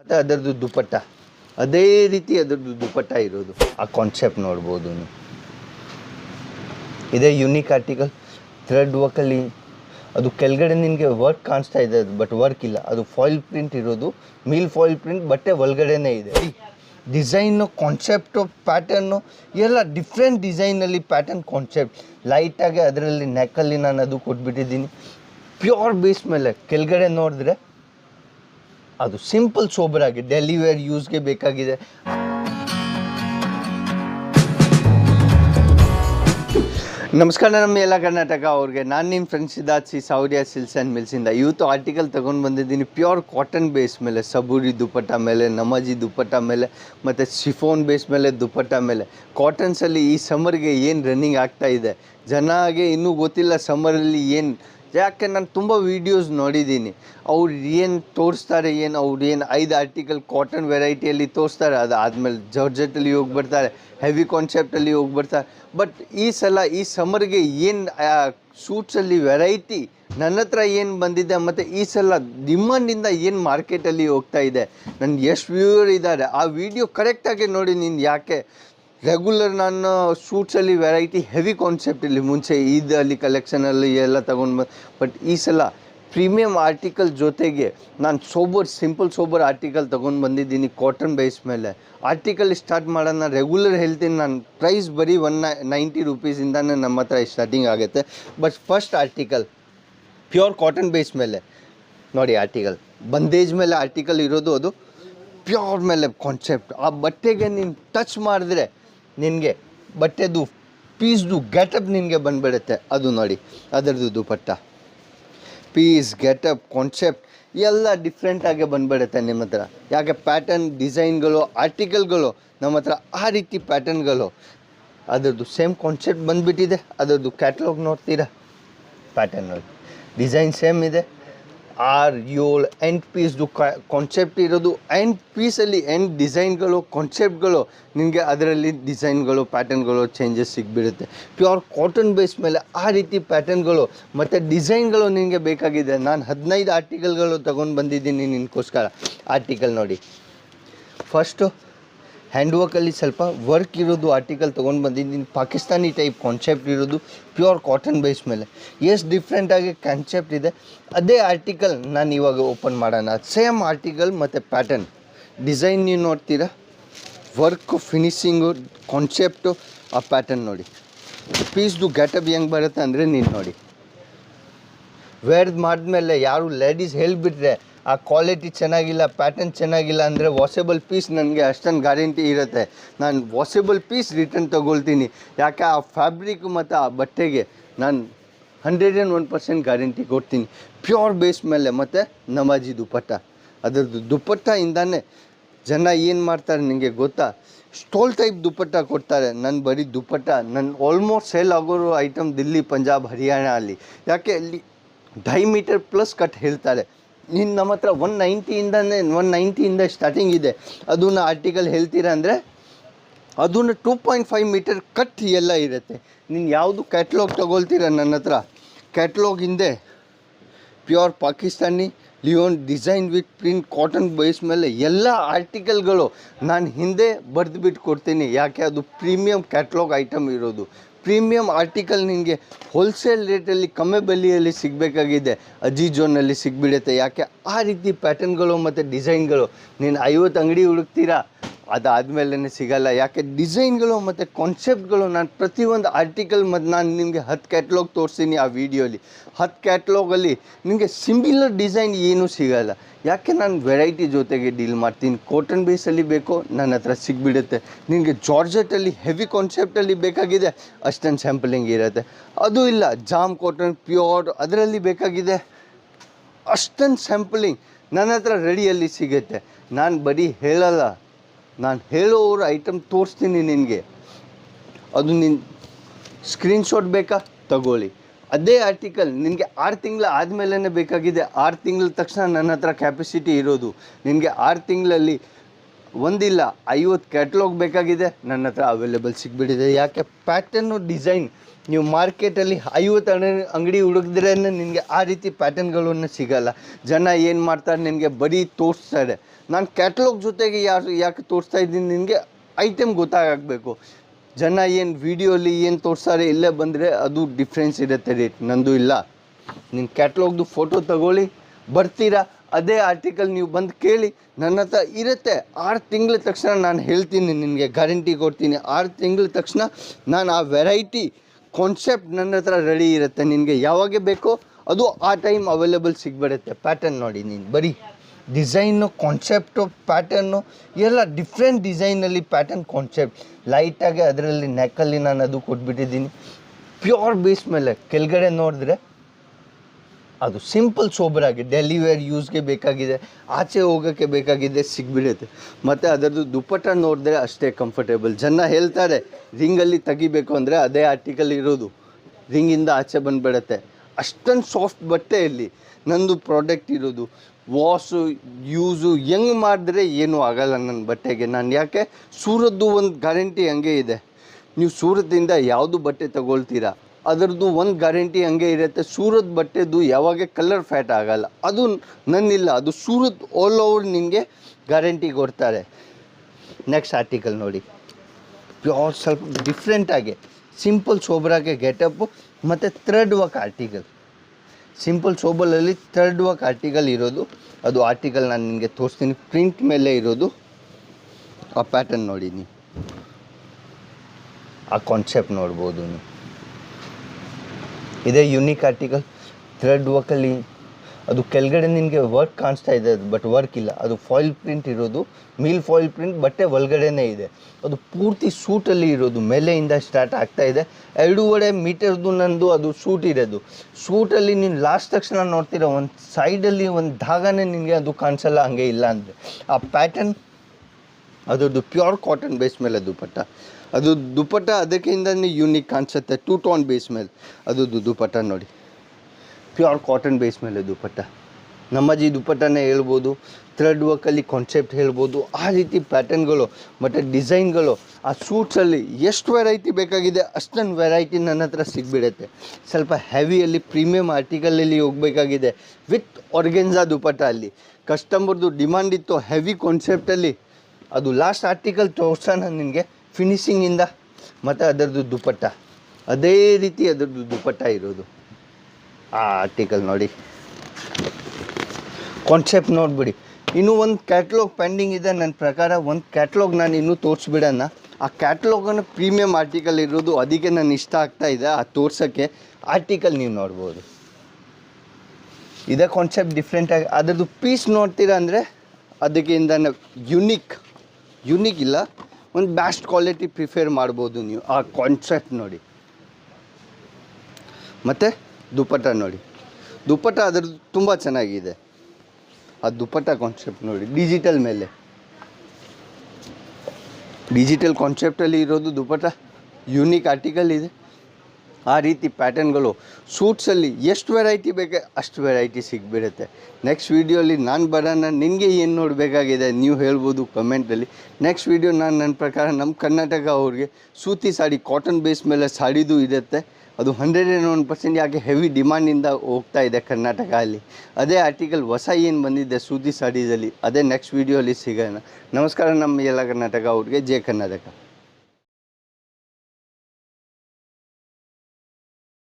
ಮತ್ತು ಅದರದ್ದು ದುಪ್ಪಟ್ಟ. ಅದೇ ರೀತಿ ಅದರದ್ದು ದುಪ್ಪಟ್ಟ ಇರೋದು. ಆ ಕಾನ್ಸೆಪ್ಟ್ ನೋಡ್ಬೋದು ನೀವು. ಇದೇ ಯುನೀಕ್ ಆರ್ಟಿಕಲ್ ಥ್ರೆಡ್ ವರ್ಕಲ್ಲಿ ಅದು ಕೆಳಗಡೆ ನಿನಗೆ ವರ್ಕ್ ಕಾಣಿಸ್ತಾ ಇದೆ ಅದು ಬಟ್ ವರ್ಕ್ ಇಲ್ಲ. ಅದು ಫಾಯಿಲ್ ಪ್ರಿಂಟ್ ಇರೋದು. ಮೀಲ್ ಫಾಯಿಲ್ ಪ್ರಿಂಟ್ ಬಟ್ಟೆ ಒಳಗಡೆನೇ ಇದೆ. ಡಿಸೈನು ಕಾನ್ಸೆಪ್ಟು ಪ್ಯಾಟರ್ನು ಎಲ್ಲ ಡಿಫ್ರೆಂಟ್ ಡಿಸೈನಲ್ಲಿ ಪ್ಯಾಟರ್ನ್ ಕಾನ್ಸೆಪ್ಟ್ ಲೈಟಾಗಿ ಅದರಲ್ಲಿ ನೆಕ್ಕಲ್ಲಿ ನಾನು ಅದು ಕೊಟ್ಬಿಟ್ಟಿದ್ದೀನಿ. ಪ್ಯೂರ್ ಬೇಸ್ ಮೇಲೆ, ಕೆಳಗಡೆ ನೋಡಿದ್ರೆ ಅದು ಸಿಂಪಲ್ ಸೋಬರ್ ಆಗಿ ಡೆಲಿ ವೇರ್ ಯೂಸ್ಗೆ ಬೇಕಾಗಿದೆ. ನಮಸ್ಕಾರ ನಮ್ಮ ಎಲ್ಲ ಕರ್ನಾಟಕ ಅವ್ರಿಗೆ. ನಾನು ನಿಮ್ಮ ಫ್ರೆಂಡ್ಸ್ ಸಿ ಸೌರ್ಯ ಸಿಲ್ಸ್ ಆ್ಯಂಡ್ ಮಿಲ್ಸಿಂದ ಇವತ್ತು ಆರ್ಟಿಕಲ್ ತೊಗೊಂಡು ಬಂದಿದ್ದೀನಿ. ಪ್ಯೂರ್ ಕಾಟನ್ ಬೇಸ್ ಮೇಲೆ ಸಬೂರಿ ದುಪ್ಪಟ್ಟ ಮೇಲೆ ನಮಾಜಿ ದುಪ್ಪಟ್ಟ ಮೇಲೆ, ಮತ್ತು ಶಿಫೋನ್ ಬೇಸ್ ಮೇಲೆ ದುಪ್ಪಟ್ಟ ಮೇಲೆ. ಕಾಟನ್ಸಲ್ಲಿ ಈ ಸಮ್ಮರ್ಗೆ ಏನು ರನ್ನಿಂಗ್ ಆಗ್ತಾ ಇದೆ? ಜನಗೆ ಇನ್ನೂ ಗೊತ್ತಿಲ್ಲ ಸಮ್ಮರಲ್ಲಿ ಏನು ಯಾಕೆ ನಾನು ತುಂಬ ವೀಡಿಯೋಸ್ ನೋಡಿದ್ದೀನಿ. ಅವ್ರು ಏನು ತೋರಿಸ್ತಾರೆ, ಏನು ಅವ್ರು ಏನು ಐದು ಆರ್ಟಿಕಲ್ ಕಾಟನ್ ವೆರೈಟಿಯಲ್ಲಿ ತೋರಿಸ್ತಾರೆ, ಅದು ಆದಮೇಲೆ ಜಾರ್ಜೆಟಲ್ಲಿ ಹೋಗಿ ಬರ್ತಾರೆ ಹೆವಿ ಕಾನ್ಸೆಪ್ಟಲ್ಲಿ ಹೋಗಿ ಬರ್ತಾರೆ ಬಟ್ ಈ ಸಲ, ಈ ಸಮ್ಮರ್ಗೆ ಏನು ಸೂಟ್ಸಲ್ಲಿ ವೆರೈಟಿ ನನ್ನ ಹತ್ರ ಏನು ಬಂದಿದೆ ಮತ್ತು ಈ ಸಲ ಡಿಮಾಂಡಿಂದ ಏನು ಮಾರ್ಕೆಟಲ್ಲಿ ಹೋಗ್ತಾ ಇದೆ ನನ್ನ ಎಷ್ಟು ವ್ಯೂವರ್ ಇದ್ದಾರೆ, ಆ ವಿಡಿಯೋ ಕರೆಕ್ಟಾಗಿ ನೋಡಿ ನೀನು ಯಾಕೆ ರೆಗ್ಯುಲರ್ ನಾನು ಸೂಟ್ಸಲ್ಲಿ ವೆರೈಟಿ ಹೆವಿ ಕಾನ್ಸೆಪ್ಟ್ ಇಲ್ಲಿ ಮುಂಚೆ ಈದಲ್ಲಿ ಕಲೆಕ್ಷನಲ್ಲಿ ಎಲ್ಲ ತಗೊಂಡು ಬಂದು ಬಟ್ ಈ ಸಲ ಪ್ರೀಮಿಯಮ್ ಆರ್ಟಿಕಲ್ ಜೊತೆಗೆ ನಾನು ಸೋಬರ್ ಸಿಂಪಲ್ ಸೋಬರ್ ಆರ್ಟಿಕಲ್ ತೊಗೊಂಡು ಬಂದಿದ್ದೀನಿ ಕಾಟನ್ ಬೇಸ್ ಮೇಲೆ. ಆರ್ಟಿಕಲ್ ಸ್ಟಾರ್ಟ್ ಮಾಡೋಣ ರೆಗ್ಯುಲರ್ ಹೇಳ್ತೀನಿ ನಾನು ಪ್ರೈಸ್ ಬರೀ ಒನ್ ನೈಂಟಿ ರುಪೀಸಿಂದನೇ ನಮ್ಮ ಹತ್ರ ಸ್ಟಾರ್ಟಿಂಗ್ ಆಗುತ್ತೆ. But first article pure cotton base ಮೇಲೆ. ನೋಡಿ ಆರ್ಟಿಕಲ್ ಬಂದೇಜ್ ಮೇಲೆ ಆರ್ಟಿಕಲ್ ಇರೋದು ಅದು. ಪ್ಯೂರ್ ಮೇಲೆ ಕಾನ್ಸೆಪ್ಟ್ ಆ ಬಟ್ಟೆಗೆ ನೀನು ಟಚ್ ಮಾಡಿದ್ರೆ ನಿನಗೆ ಬಟ್ಟೆದು, ಪೀಸ್ದು ಗೆಟಪ್ ನಿನಗೆ ಬಂದುಬಿಡುತ್ತೆ. ಅದು ನೋಡಿ, ಅದರದ್ದು ದುಪಟ್ಟ. ಪೀಸ್, ಗೆಟಪ್ ಕಾನ್ಸೆಪ್ಟ್ ಎಲ್ಲ ಡಿಫ್ರೆಂಟಾಗೆ ಬಂದುಬಿಡುತ್ತೆ ನಿಮ್ಮ ಹತ್ರ. ಯಾಕೆ ಪ್ಯಾಟರ್ನ್ ಡಿಸೈನ್ಗಳು ಆರ್ಟಿಕಲ್ಗಳು ನಮ್ಮ ಹತ್ರ ಆ ರೀತಿ ಪ್ಯಾಟರ್ನ್ಗಳು ಅದರದ್ದು ಸೇಮ್ ಕಾನ್ಸೆಪ್ಟ್ ಬಂದುಬಿಟ್ಟಿದೆ, ಅದರದ್ದು ಕ್ಯಾಟ್ಲಾಗ್ ನೋಡ್ತೀರಾ? ಪ್ಯಾಟರ್ನಲ್ಲಿ ಡಿಸೈನ್ ಸೇಮ್ ಇದೆ. ಆರು ಏಳು ಎಂಟು ಪೀಸ್ದು ಕಾನ್ಸೆಪ್ಟ್ ಇರೋದು ಎಂಟು ಪೀಸಲ್ಲಿ ಎಂಟು ಡಿಸೈನ್ಗಳು ಕಾನ್ಸೆಪ್ಟ್ಗಳು ನಿನಗೆ ಅದರಲ್ಲಿ ಡಿಸೈನ್ಗಳು ಪ್ಯಾಟರ್ನ್ಗಳು ಚೇಂಜಸ್ ಸಿಗ್ಬಿಡುತ್ತೆ. ಪ್ಯೂರ್ ಕಾಟನ್ ಬೇಸ್ ಮೇಲೆ ಆ ರೀತಿ ಪ್ಯಾಟರ್ನ್ಗಳು ಮತ್ತು ಡಿಸೈನ್ಗಳು ನಿನಗೆ ಬೇಕಾಗಿದೆ. ನಾನು ಹದಿನೈದು ಆರ್ಟಿಕಲ್ಗಳು ತೊಗೊಂಡು ಬಂದಿದ್ದೀನಿ ನಿನಗೋಸ್ಕರ. ಆರ್ಟಿಕಲ್ ನೋಡಿ. ಫಸ್ಟು ಹ್ಯಾಂಡ್ ವರ್ಕಲ್ಲಿ ಸ್ವಲ್ಪ ವರ್ಕ್ ಇರೋದು ಆರ್ಟಿಕಲ್ ತೊಗೊಂಡು ಬಂದಿದ್ದೀನಿ. ಪಾಕಿಸ್ತಾನಿ ಟೈಪ್ ಕಾನ್ಸೆಪ್ಟ್ ಇರೋದು ಪ್ಯೂರ್ ಕಾಟನ್ ಬೇಸ್ ಮೇಲೆ. ಎಷ್ಟು ಡಿಫ್ರೆಂಟಾಗಿ ಕಾನ್ಸೆಪ್ಟ್ ಇದೆ. ಅದೇ ಆರ್ಟಿಕಲ್ ನಾನು ಇವಾಗ ಓಪನ್ ಮಾಡೋಣ. ಸೇಮ್ ಆರ್ಟಿಕಲ್ ಮತ್ತು ಪ್ಯಾಟರ್ನ್ ಡಿಸೈನ್ ನೀವು ನೋಡ್ತೀರಾ? ವರ್ಕು ಫಿನಿಶಿಂಗು ಕಾನ್ಸೆಪ್ಟು ಆ ಪ್ಯಾಟರ್ನ್ ನೋಡಿ. ಪೀಸ್ದು ಗ್ಯಾಟಪ್ ಹೆಂಗೆ ಬರುತ್ತೆ ಅಂದರೆ ನೀನು ನೋಡಿ. ವೇರ್ದು ಮಾಡಿದ್ಮೇಲೆ ಯಾರು ಲೇಡೀಸ್ ಹೇಳಿಬಿಟ್ರೆ ಆ ಕ್ವಾಲಿಟಿ ಚೆನ್ನಾಗಿಲ್ಲ ಪ್ಯಾಟರ್ನ್ ಚೆನ್ನಾಗಿಲ್ಲ ಅಂದರೆ ವಾಸೇಬಲ್ ಪೀಸ್ ನನಗೆ ಅಷ್ಟೊಂದು ಗ್ಯಾರಂಟಿ ಇರುತ್ತೆ. ನಾನು ವಾಸೇಬಲ್ ಪೀಸ್ ರಿಟರ್ನ್ ತೊಗೊಳ್ತೀನಿ. ಯಾಕೆ ಆ ಫ್ಯಾಬ್ರಿಕ್ ಮತ್ತು ಆ ಬಟ್ಟೆಗೆ ನಾನು hundred and one percent guarantee ಕೊಡ್ತೀನಿ. ಪ್ಯೂರ್ ಬೇಸ್ ಮೇಲೆ ಮತ್ತು ನಮಾಜಿ ದುಪ್ಪಟ್ಟ ಅದರದ್ದು ದುಪ್ಪಟ್ಟಯಿಂದಾನೆ ಜನ ಏನು ಮಾಡ್ತಾರೆ ನಿಮಗೆ ಗೊತ್ತಾ? ಸ್ಟೋಲ್ ಟೈಪ್ ದುಪ್ಪಟ್ಟ ಕೊಡ್ತಾರೆ. ನನ್ನ ಬರೀ ದುಪ್ಪಟ್ಟ ನನ್ನ ಆಲ್ಮೋಸ್ಟ್ ಸೇಲ್ ಆಗೋರು ಐಟಮ್ ದಿಲ್ಲಿ ಪಂಜಾಬ್ ಹರಿಯಾಣ ಅಲ್ಲಿ. ಯಾಕೆ ಅಲ್ಲಿ ಢೈ ಮೀಟರ್ ಪ್ಲಸ್ ಕಟ್ ಹೇಳ್ತಾರೆ. ನೀನು ನಮ್ಮ ಹತ್ರ ಒನ್ ನೈಂಟಿಯಿಂದನೇ ಒನ್ ನೈಂಟಿಯಿಂದ ಸ್ಟಾರ್ಟಿಂಗ್ ಇದೆ. ಅದನ್ನ ಆರ್ಟಿಕಲ್ ಹೇಳ್ತೀರಾ ಅಂದರೆ ಅದನ್ನು two point five meter cut ಎಲ್ಲ ಇರುತ್ತೆ. ನೀನು ಯಾವುದು ಕ್ಯಾಟ್ಲಾಗ್ ತೊಗೊಳ್ತೀರ ನನ್ನ ಹತ್ರ? ಕ್ಯಾಟ್ಲಾಗ್ ಹಿಂದೆ pure Pakistani lawn design with print cotton base ಮೇಲೆ ಎಲ್ಲ ಆರ್ಟಿಕಲ್ಗಳು ನಾನು ಹಿಂದೆ ಬರೆದುಬಿಟ್ಟು ಕೊಡ್ತೀನಿ ಯಾಕೆ? ಅದು ಪ್ರೀಮಿಯಂ ಕ್ಯಾಟ್ಲಾಗ್ ಐಟಮ್ ಇರೋದು. ಪ್ರೀಮಿಯಂ ಆರ್ಟಿಕಲ್ ನಿನಗೆ ಹೋಲ್ಸೇಲ್ ರೇಟಲ್ಲಿ ಕಮ್ಮಿ ಬೆಲೆಯಲ್ಲಿ ಸಿಗಬೇಕಾಗಿದೆ. ಅಜಿಜೋನಲ್ಲಿ ಸಿಗ್ಬಿಡುತ್ತೆ. ಯಾಕೆ? ಆ ರೀತಿ ಪ್ಯಾಟರ್ನ್ಗಳು ಮತ್ತು ಡಿಸೈನ್ಗಳು ನೀನು ಐವತ್ತು ಅಂಗಡಿ ಹುಡುಕ್ತೀರಾ? ಅದಾದಮೇಲೆ ಸಿಗಲ್ಲ. ಯಾಕೆ ಡಿಸೈನ್ಗಳು ಮತ್ತು ಕಾನ್ಸೆಪ್ಟ್ಗಳು ನಾನು ಪ್ರತಿಯೊಂದು ಆರ್ಟಿಕಲ್ ಮತ್ತು ನಾನು ನಿಮಗೆ ಹತ್ತು ಕ್ಯಾಟ್ಲಾಗ್ ತೋರಿಸ್ತೀನಿ ಆ ವಿಡಿಯೋಲಿ. ಹತ್ತು ಕ್ಯಾಟ್ಲಾಗಲ್ಲಿ ನಿಮಗೆ ಸಿಮಿಲರ್ ಡಿಸೈನ್ ಏನೂ ಸಿಗಲ್ಲ. ಯಾಕೆ ನಾನು ವೆರೈಟಿ ಜೊತೆಗೆ ಡೀಲ್ ಮಾಡ್ತೀನಿ? ಕಾಟನ್ ಬೇಸಲ್ಲಿ ಬೇಕೋ? ನನ್ನ ಹತ್ರ ಸಿಗ್ಬಿಡುತ್ತೆ. ನಿನಗೆ ಜಾರ್ಜೆಟಲ್ಲಿ ಹೆವಿ ಕಾನ್ಸೆಪ್ಟಲ್ಲಿ ಬೇಕಾಗಿದೆ? ಅಷ್ಟೊಂದು ಸ್ಯಾಂಪಲಿಂಗ್ ಇರುತ್ತೆ. ಅದು ಇಲ್ಲ. ಜಾಮ್ ಕಾಟನ್ ಪ್ಯೂರ್ ಅದರಲ್ಲಿ ಬೇಕಾಗಿದೆ. ಅಷ್ಟೊಂದು ಸ್ಯಾಂಪಲಿಂಗ್ ನನ್ನ ಹತ್ರ ರೆಡಿಯಲ್ಲಿ ಸಿಗುತ್ತೆ. ನಾನು ಬರೀ ಹೇಳಲ್ಲ. ನಾನು ಹೇಳೋರು ಐಟಮ್ ತೋರಿಸ್ತೀನಿ ನಿನಗೆ. ಅದು ನಿನ್ನ ಸ್ಕ್ರೀನ್ಶಾಟ್ ಬೇಕಾ? ತಗೊಳ್ಳಿ. ಅದೇ ಆರ್ಟಿಕಲ್ ನಿನಗೆ ಆರು ತಿಂಗಳು ಆದಮೇಲೆ ಬೇಕಾಗಿದೆ. ಆರು ತಿಂಗಳ ತಕ್ಷಣ ನನ್ನ ಹತ್ರ ಕ್ಯಾಪಸಿಟಿ ಇರೋದು. ನಿನಗೆ ಆರು ತಿಂಗಳಲ್ಲಿ ಒಂದಿಲ್ಲ, ಐವತ್ತು ಕ್ಯಾಟ್ಲಾಗ್ ಬೇಕಾಗಿದೆ. ನನ್ನ ಹತ್ರ ಅವೈಲೇಬಲ್ ಸಿಗ್ಬಿಟ್ಟಿದೆ. ಯಾಕೆ? ಪ್ಯಾಟರ್ನು ಡಿಸೈನ್ ನೀವು ಮಾರ್ಕೆಟಲ್ಲಿ ಐವತ್ತು ಅಣ ಅಂಗಡಿ ಹುಡುಕಿದ್ರೆ ನಿನಗೆ ಆ ರೀತಿ ಪ್ಯಾಟರ್ನ್ಗಳನ್ನು ಸಿಗಲ್ಲ. ಜನ ಏನು ಮಾಡ್ತಾರೆ? ನಿನಗೆ ಬರೀ ತೋರಿಸ್ತಾರೆ ನಾನು ಕ್ಯಾಟ್ಲಾಗ್ ಜೊತೆಗೆ ಯಾರು ಯಾಕೆ ತೋರಿಸ್ತಾ ಇದ್ದೀನಿ? ನಿನಗೆ ಐಟಮ್ ಗೊತ್ತಾಗಬೇಕು. ಜನ ಏನು ವೀಡಿಯೋಲಿ ಏನು ತೋರಿಸ್ತಾರೆ ಇಲ್ಲೇ ಬಂದರೆ ಅದು ಡಿಫ್ರೆನ್ಸ್ ಇರುತ್ತೆ ರೇಟ್ ನಂದು ಇಲ್ಲ. ನಿಮ್ಮ ಕ್ಯಾಟ್ಲಾಗ್ದು ಫೋಟೋ ತಗೊಳ್ಳಿ. ಬರ್ತೀರಾ? ಅದೇ ಆರ್ಟಿಕಲ್ ನೀವು ಬಂದು ಕೇಳಿ, ನನ್ನ ಹತ್ರ ಇರುತ್ತೆ. ಆರು ತಿಂಗಳ ತಕ್ಷಣ ನಾನು ಹೇಳ್ತೀನಿ ನಿನಗೆ ಗ್ಯಾರಂಟಿ ಕೊಡ್ತೀನಿ. ಆರು ತಿಂಗಳ ತಕ್ಷಣ ನಾನು ಆ ವೆರೈಟಿ ಕಾನ್ಸೆಪ್ಟ್ ನನ್ನ ಹತ್ರ ರೆಡಿ ಇರುತ್ತೆ ನಿನಗೆ. ಯಾವಾಗ ಬೇಕೋ ಅದು ಆ ಟೈಮ್ ಅವೈಲೇಬಲ್ ಸಿಗ್ಬಿಡುತ್ತೆ. ಪ್ಯಾಟರ್ನ್ ನೋಡಿ ನೀನು. ಬರೀ ಡಿಸೈನು ಕಾನ್ಸೆಪ್ಟು ಪ್ಯಾಟರ್ನು ಎಲ್ಲ ಡಿಫ್ರೆಂಟ್ ಡಿಸೈನಲ್ಲಿ ಪ್ಯಾಟರ್ನ್ ಕಾನ್ಸೆಪ್ಟ್ ಲೈಟಾಗಿ ಅದರಲ್ಲಿ ನೆಕ್ಕಲ್ಲಿ ನಾನು ಅದು ಕೊಟ್ಬಿಟ್ಟಿದ್ದೀನಿ. ಪ್ಯೂರ್ ಬೇಸ್ ಮೇಲೆ. ಕೆಳಗಡೆ ನೋಡಿದ್ರೆ ಅದು ಸಿಂಪಲ್ ಸೋಬರಾಗಿ ಡೆಲ್ಲಿ ವೇರ್ ಯೂಸ್ಗೆ ಬೇಕಾಗಿದೆ, ಆಚೆ ಹೋಗೋಕ್ಕೆ ಬೇಕಾಗಿದೆ ಸಿಗ್ಬಿಡುತ್ತೆ. ಮತ್ತು ಅದರದ್ದು ದುಪ್ಪಟ್ಟ ನೋಡಿದ್ರೆ ಅಷ್ಟೇ ಕಂಫರ್ಟೇಬಲ್ ಜನ ಹೇಳ್ತಾರೆ ರಿಂಗಲ್ಲಿ ತೆಗಿಬೇಕು ಅಂದರೆ ಅದೇ ಆರ್ಟಿಕಲ್ ಇರೋದು. ರಿಂಗಿಂದ ಆಚೆ ಬಂದುಬಿಡತ್ತೆ. ಅಷ್ಟೊಂದು ಸಾಫ್ಟ್ ಬಟ್ಟೆ ಇಲ್ಲಿ. ನಂದು ಪ್ರಾಡಕ್ಟ್ ಇರೋದು. ವಾಸು ಯೂಸು ಹೆಂಗೆ ಮಾಡಿದ್ರೆ ಏನೂ ಆಗಲ್ಲ ನನ್ನ ಬಟ್ಟೆಗೆ. ನಾನು ಯಾಕೆ? ಸೂರದ್ದು ಒಂದು ಗ್ಯಾರಂಟಿ ಹಂಗೆ ಇದೆ. ನೀವು ಸೂರದಿಂದ ಯಾವುದು ಬಟ್ಟೆ ತಗೊಳ್ತೀರಾ? ಅದರದ್ದು ಒಂದು ಗ್ಯಾರಂಟಿ ಹಂಗೆ ಇರುತ್ತೆ. ಸೂರತ್ ಬಟ್ಟೆದು ಯಾವಾಗ ಕಲರ್ ಫ್ಯಾಟ್ ಆಗಲ್ಲ. ಅದು ನನ್ನಿಲ್ಲ. ಅದು ಸೂರತ್ ಆಲ್ ಓವರ್ ನಿಮಗೆ ಗ್ಯಾರಂಟಿ ಕೊಡ್ತಾರೆ. ನೆಕ್ಸ್ಟ್ ಆರ್ಟಿಕಲ್ ನೋಡಿ. ಪ್ಯೂರ್ ಸ್ವಲ್ಪ ಡಿಫ್ರೆಂಟಾಗಿ ಸಿಂಪಲ್ ಸೋಬರಾಗೆ ಗೆಟಪ್ಪು ಮತ್ತು ಥರ್ಡ್ ವರ್ಕ್ ಆರ್ಟಿಕಲ್ ಸಿಂಪಲ್ ಸೋಬಲಲ್ಲಿ ಥರ್ಡ್ ವರ್ಕ್ ಆರ್ಟಿಕಲ್ ಇರೋದು. ಅದು ಆರ್ಟಿಕಲ್ ನಾನು ನಿಮಗೆ ತೋರಿಸ್ತೀನಿ. ಪ್ರಿಂಟ್ ಮೇಲೆ ಇರೋದು. ಆ ಪ್ಯಾಟರ್ನ್ ನೋಡಿ ನೀವು ಆ ಕಾನ್ಸೆಪ್ಟ್ ನೋಡ್ಬೋದು ನೀವು ಇದೇ ಯುನೀಕ್ ಆರ್ಟಿಕಲ್ ಥ್ರೆಡ್ ವರ್ಕಲ್ಲಿ ಅದು ಕೆಳಗಡೆ ನಿನಗೆ ವರ್ಕ್ ಕಾಣಿಸ್ತಾ ಇದೆ ಅದು ಬಟ್ ವರ್ಕ್ ಇಲ್ಲ. ಅದು ಫಾಯಿಲ್ ಪ್ರಿಂಟ್ ಇರೋದು ಮೀಲ್ ಫಾಯಿಲ್ ಪ್ರಿಂಟ್ ಬಟ್ಟೆ ಒಳಗಡೆನೇ ಇದೆ. ಅದು ಪೂರ್ತಿ ಸೂಟಲ್ಲಿ ಇರೋದು, ಮೇಲೆಯಿಂದ ಸ್ಟಾರ್ಟ್ ಆಗ್ತಾ ಇದೆ. ಎರಡೂವರೆ ಮೀಟರ್ದು ನಂದು ಅದು ಸೂಟ್ ಇರೋದು. ಸೂಟಲ್ಲಿ ನೀನು ಲಾಸ್ಟ್ ತಕ್ಷಣ ನೋಡ್ತೀರ, ಒಂದು ಸೈಡಲ್ಲಿ ಒಂದು ಧಾಗನೇ ನಿನಗೆ ಅದು ಕಾಣಿಸಲ್ಲ, ಹಂಗೆ ಇಲ್ಲ ಅಂದರೆ. ಆ ಪ್ಯಾಟರ್ನ್ ಅದರದ್ದು ಪ್ಯೂರ್ ಕಾಟನ್ ಬೇಸ್ ಮೇಲೆ ದುಪಟ್ಟ ಅದು ದುಪ್ಪಟ್ಟ ಅದಕ್ಕಿಂತನೇ ಯೂನಿಕ್ ಕಾಣಿಸುತ್ತೆ. ಟೂ ಟೋನ್ ಬೇಸ್ ಮೇಲೆ. ಅದು ದುಪ್ಪಟ್ಟ ನೋಡಿ. ಪ್ಯೂರ್ ಕಾಟನ್ ಬೇಸ್ ಮೇಲೆ ದುಪ್ಪಟ್ಟ ನಮ್ಮಜ್ಜಿ ದುಪ್ಪಟ್ಟನೇ ಹೇಳ್ಬೋದು ಥ್ರೆಡ್ ವರ್ಕಲ್ಲಿ ಕಾನ್ಸೆಪ್ಟ್ ಹೇಳ್ಬೋದು, ಆ ರೀತಿ ಪ್ಯಾಟರ್ನ್ಗಳು ಮತ್ತು ಡಿಸೈನ್ಗಳು ಆ ಸೂಟ್ಸಲ್ಲಿ ಎಷ್ಟು ವೆರೈಟಿ ಬೇಕಾಗಿದೆ, ಅಷ್ಟೊಂದು ವೆರೈಟಿ ನನ್ನ ಹತ್ರ ಸಿಗ್ಬಿಡುತ್ತೆ. ಸ್ವಲ್ಪ ಹೆವಿಯಲ್ಲಿ ಪ್ರೀಮಿಯಮ್ ಆರ್ಟಿಕಲಲ್ಲಿ ಹೋಗಬೇಕಾಗಿದೆ ವಿತ್ ಆರ್ಗೆನ್ಜಾ ದುಪ್ಪಟ್ಟ ಅಲ್ಲಿ. ಕಸ್ಟಮರ್ದು ಡಿಮಾಂಡ್ ಇತ್ತು ಹೆವಿ ಕಾನ್ಸೆಪ್ಟಲ್ಲಿ ಅದು ಲಾಸ್ಟ್ ಆರ್ಟಿಕಲ್ ತೋರ್ಸೋಣ ನಿನಗೆ. ಫಿನಿಶಿಂಗಿಂದ ಮತ್ತು ಅದರದ್ದು ದುಪಟ್ಟ. ಅದೇ ರೀತಿ ಅದರದ್ದು ದುಪಟ್ಟ ಇರೋದು. ಆ ಆರ್ಟಿಕಲ್ ನೋಡಿ. ಕಾನ್ಸೆಪ್ಟ್ ನೋಡಿಬಿಡಿ. ಇನ್ನೂ ಒಂದು ಕ್ಯಾಟ್ಲಾಗ್ ಪೆಂಡಿಂಗ್ ಇದೆ. ನನ್ನ ಪ್ರಕಾರ ಒಂದು ಕ್ಯಾಟ್ಲಾಗ್ ನಾನು ಇನ್ನೂ ತೋರಿಸ್ಬಿಡೋಣ. ಆ ಕ್ಯಾಟ್ಲಾಗನ್ನು ಪ್ರೀಮಿಯಮ್ ಆರ್ಟಿಕಲ್ ಇರೋದು ಅದಕ್ಕೆ ನಾನು ಇಷ್ಟ ಆಗ್ತಾ ಇದೆ. ಆ ತೋರ್ಸೋಕ್ಕೆ ಆರ್ಟಿಕಲ್ ನೀವು ನೋಡ್ಬೋದು. ಇದೇ ಕಾನ್ಸೆಪ್ಟ್ ಡಿಫ್ರೆಂಟಾಗಿ ಅದರದ್ದು ಪೀಸ್ ನೋಡ್ತೀರಾ ಅಂದರೆ ಅದಕ್ಕಿಂತ ಯುನಿಕ್ ಯುನಿಕ್ ಇಲ್ಲ. ಒಂದು ಬ್ಯಾಸ್ಟ್ ಕ್ವಾಲಿಟಿ ಪ್ರಿಫೇರ್ ಮಾಡ್ಬೋದು ನೀವು. ಆ ಕಾನ್ಸೆಪ್ಟ್ ನೋಡಿ. ಮತ್ತು ದುಪ್ಪಟ್ಟ ನೋಡಿ. ದುಪ್ಪಟ್ಟ ಅದ್ರದ್ದು ತುಂಬ ಚೆನ್ನಾಗಿದೆ. ಆ ದುಪ್ಪಟ್ಟ ಕಾನ್ಸೆಪ್ಟ್ ನೋಡಿ ಡಿಜಿಟಲ್ ಮೇಲೆ. ಡಿಜಿಟಲ್ ಕಾನ್ಸೆಪ್ಟಲ್ಲಿ ಇರೋದು ದುಪ್ಪಟ್ಟ. ಯೂನಿಕ್ ಆರ್ಟಿಕಲ್ ಇದೆ. ಆ ರೀತಿ ಪ್ಯಾಟರ್ನ್ಗಳು ಸೂಟ್ಸಲ್ಲಿ ಎಷ್ಟು ವೆರೈಟಿ ಬೇಕೆ ಅಷ್ಟು ವೆರೈಟಿ ಸಿಗ್ಬಿಡುತ್ತೆ. ನೆಕ್ಸ್ಟ್ ವೀಡಿಯೋಲಿ ನಾನು ಬರೋಣ, ನಿನಗೆ ಏನು ನೋಡಬೇಕಾಗಿದೆ ನೀವು ಹೇಳ್ಬೋದು ಕಮೆಂಟಲ್ಲಿ. ನೆಕ್ಸ್ಟ್ ವೀಡಿಯೋ ನಾನು ನನ್ನ ಪ್ರಕಾರ ನಮ್ಮ ಕರ್ನಾಟಕ ಅವ್ರಿಗೆ ಸೂತಿ ಸಾಡಿ ಕಾಟನ್ ಬೇಸ್ ಮೇಲೆ ಸಾಡಿದು ಇರುತ್ತೆ. ಅದು ಹಂಡ್ರೆಡ್ ಆ್ಯಂಡ್ ಒನ್ ಪರ್ಸೆಂಟ್ ಯಾಕೆ ಹೆವಿ ಡಿಮಾಂಡಿಂದ ಹೋಗ್ತಾ ಇದೆ ಕರ್ನಾಟಕ ಅಲ್ಲಿ. ಅದೇ ಆರ್ಟಿಕಲ್ ಹೊಸ ಏನು ಬಂದಿದೆ ಸೂತಿ ಸಾಡಿದಲ್ಲಿ, ಅದೇ ನೆಕ್ಸ್ಟ್ ವೀಡಿಯೋಲಿ ಸಿಗೋಣ. ನಮಸ್ಕಾರ ನಮ್ಮ ಎಲ್ಲ ಕರ್ನಾಟಕ ಅವ್ರಿಗೆ, ಜೈ ಕರ್ನಾಟಕ.